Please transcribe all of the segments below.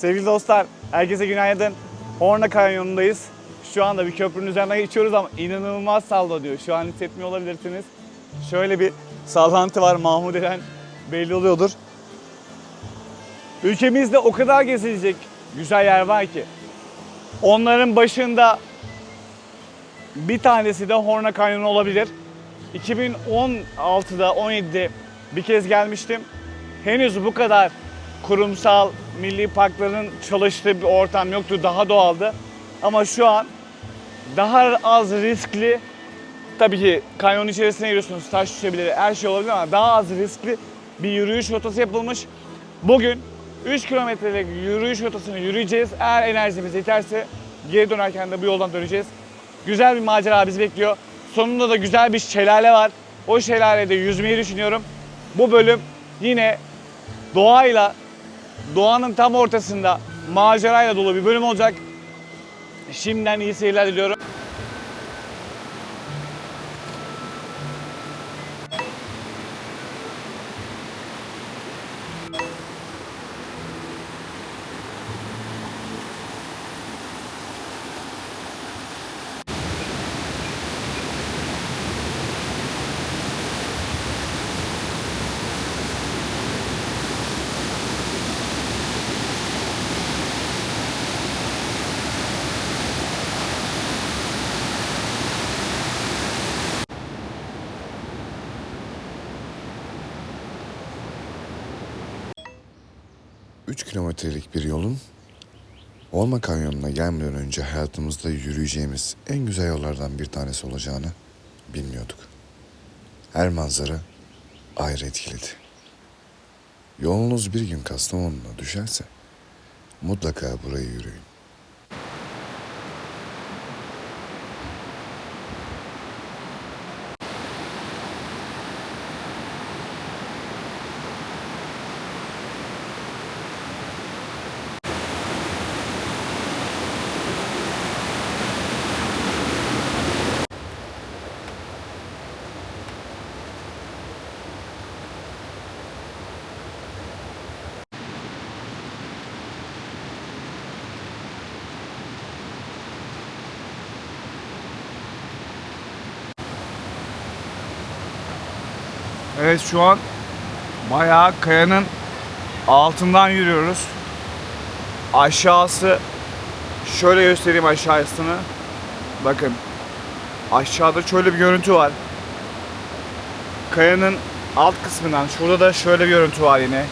Sevgili dostlar, herkese günaydın. Horna Kanyonu'ndayız. Şu anda bir köprünün üzerinden geçiyoruz ama inanılmaz sallanıyor. Şu an hissetmiyor olabilirsiniz. Şöyle bir sallantı var Mahmudelen belli oluyordur. Ülkemizde o kadar gezilecek güzel yer var ki. Onların başında bir tanesi de Horna Kanyonu olabilir. 2016'da 17'de bir kez gelmiştim. Henüz bu kadar kurumsal milli parkların çalıştığı bir ortam yoktu. Daha doğaldı. Ama şu an daha az riskli tabii ki kanyon içerisine giriyorsunuz. Taş düşebilir, her şey olabilir ama daha az riskli bir yürüyüş rotası yapılmış. Bugün 3 kilometrelik yürüyüş rotasını yürüyeceğiz. Eğer enerjimiz yeterse geri dönerken de bu yoldan döneceğiz. Güzel bir macera bizi bekliyor. Sonunda da güzel bir şelale var. O şelalede yüzmeyi düşünüyorum. Bu bölüm yine doğayla, doğanın tam ortasında macerayla dolu bir bölüm olacak. Şimdiden iyi seyirler diliyorum. Üç kilometrelik bir yolun Olma Kanyonu'na gelmeden önce hayatımızda yürüyeceğimiz en güzel yollardan bir tanesi olacağını bilmiyorduk. Her manzara ayrı etkiledi. Yolunuz bir gün Kastamonu'na düşerse mutlaka burayı yürüyün. Evet şu an bayağı kayanın altından yürüyoruz. Aşağısı şöyle göstereyim aşağısını. Bakın aşağıda şöyle bir görüntü var. Kayanın alt kısmından şurada da şöyle bir görüntü var yine.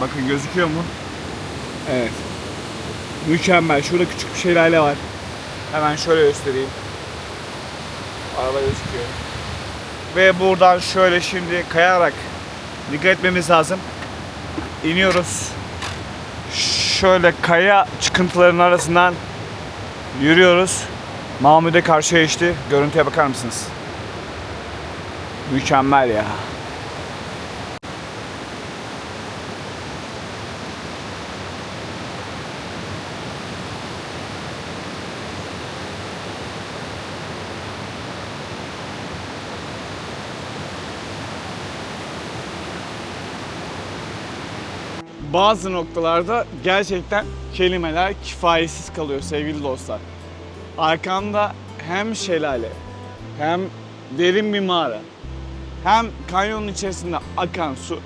Bakın gözüküyor mu? Evet. Mükemmel. Şurada küçük bir şelale var. Hemen şöyle göstereyim. Araba gözüküyor. Ve buradan şöyle şimdi kayarak dikkat etmemiz lazım. İniyoruz. Şöyle kaya çıkıntılarının arasından yürüyoruz. Mahmud'e karşıya geçti. Görüntüye bakar mısınız? Mükemmel ya. Bazı noktalarda gerçekten kelimeler kifayetsiz kalıyor sevgili dostlar. Arkamda hem şelale, hem derin bir mağara, hem kanyonun içerisinde akan su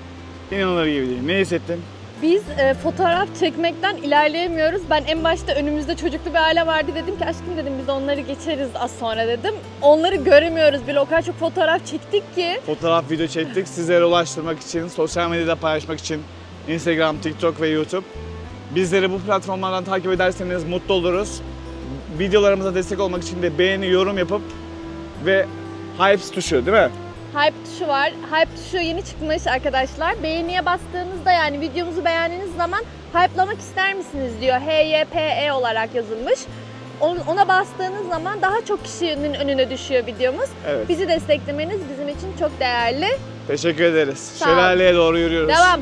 inanılır gibi değil. Ne hissettin? Biz e, fotoğraf çekmekten ilerleyemiyoruz. Ben en başta önümüzde çocuklu bir aile vardı dedim ki aşkım dedim biz onları geçeriz az sonra dedim. Onları göremiyoruz bile o kadar çok fotoğraf çektik ki. Fotoğraf, video çektik. Sizlere ulaştırmak için, sosyal medyada paylaşmak için Instagram, TikTok ve YouTube. Bizleri bu platformlardan takip ederseniz mutlu oluruz. Videolarımıza destek olmak için de beğeni, yorum yapıp ve hype tuşu değil mi? Hype tuşu var. Hype tuşu yeni çıkmış arkadaşlar. Beğeniye bastığınızda yani videomuzu beğendiğiniz zaman hype'lamak ister misiniz diyor. H-Y-P-E olarak yazılmış. On- Ona bastığınız zaman daha çok kişinin önüne düşüyor videomuz. Evet. Bizi desteklemeniz bizim için çok değerli. Teşekkür ederiz. Şelaleye doğru yürüyoruz. Devam.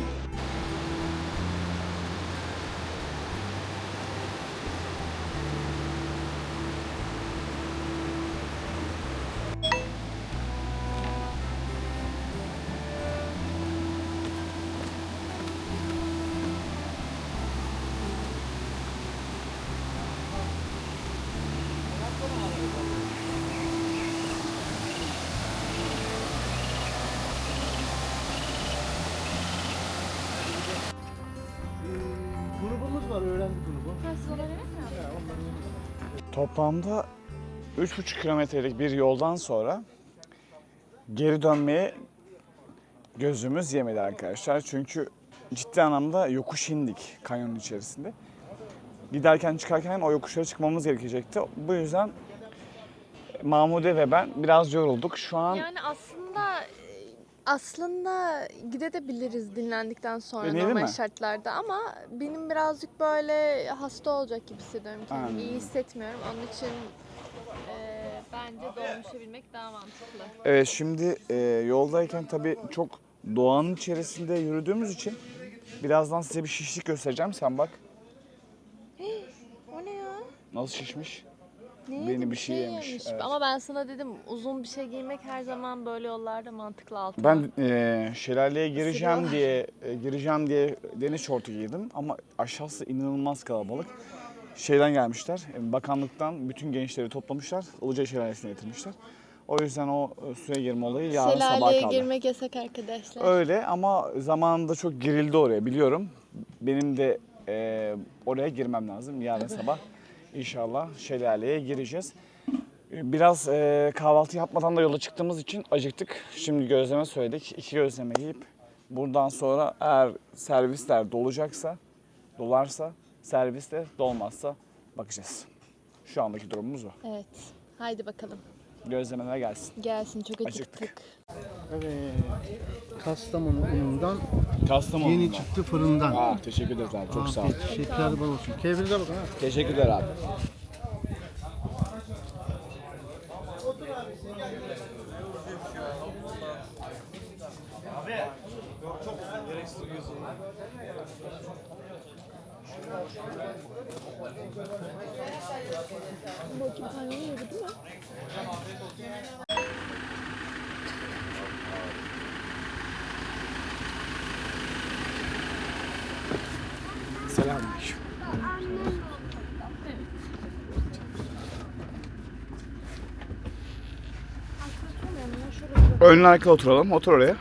Toplamda 3,5 kilometrelik bir yoldan sonra geri dönmeye gözümüz yemedi arkadaşlar. Çünkü ciddi anlamda yokuş indik kanyonun içerisinde. Giderken çıkarken o yokuşlara çıkmamız gerekecekti. Bu yüzden Mahmude ve ben biraz yorulduk. Şu an Yani aslında aslında gidebiliriz dinlendikten sonra Deneyelim normal mi? şartlarda ama benim birazcık böyle hasta olacak gibi hissediyorum kendimi. Anladım. İyi hissetmiyorum. Onun için e, bence dolmuşa binmek daha mantıklı. Evet şimdi e, yoldayken tabii çok doğanın içerisinde yürüdüğümüz için birazdan size bir şişlik göstereceğim. Sen bak O ne ya? nasıl şişmiş. Ne Beni bir şey yemiş, evet. Ama ben sana dedim uzun bir şey giymek her zaman böyle yollarda mantıklı altına. Ben e, şelaleye gireceğim diye e, gireceğim diye deniz şortu giydim ama aşağısı inanılmaz kalabalık. Şeyden gelmişler, e, bakanlıktan bütün gençleri toplamışlar, Ilıca Şelalesi'ne getirmişler. O yüzden o e, suya girme olayı yarın sabah Şelaleye kaldı. girmek yasak arkadaşlar. Öyle ama zamanında çok girildi oraya biliyorum. Benim de e, oraya girmem lazım yarın sabah. İnşallah şelaleye gireceğiz. E, Biraz e, kahvaltı yapmadan da yola çıktığımız için acıktık. Şimdi gözleme söyledik. İki gözleme yiyip buradan sonra eğer servisler dolacaksa, dolarsa servisle dolmazsa bakacağız. Şu andaki durumumuz o. Evet. Haydi bakalım. Gözlemeler gelsin. Gelsin çok Acıktık. acıktık. Evet. Kastamonu unundan Kastamonu. yeni çıktı fırından. Aa, teşekkür ederiz abi. Çok sağ ol. Afiyet, şeker bol olsun. Keyfinize bakın ha. Teşekkürler abi. Selamünaleyküm. Önün arka oturalım. Otur oraya.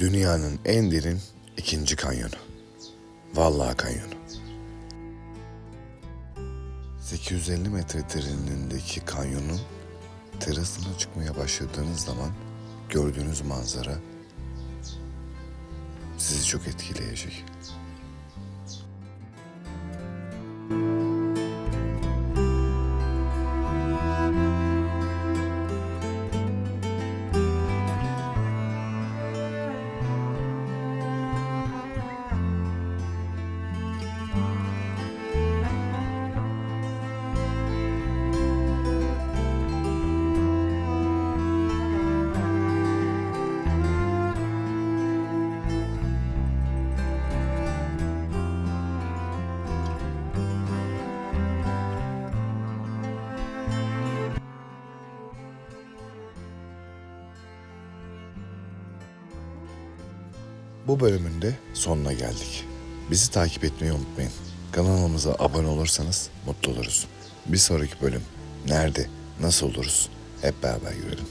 Dünyanın en derin ikinci kanyonu. Vallahi kanyonu. 850 metre derinliğindeki kanyonun terasına çıkmaya başladığınız zaman gördüğünüz manzara sizi çok etkileyecek. Bu bölümün de sonuna geldik. Bizi takip etmeyi unutmayın. Kanalımıza abone olursanız mutlu oluruz. Bir sonraki bölüm nerede, nasıl oluruz hep beraber görelim.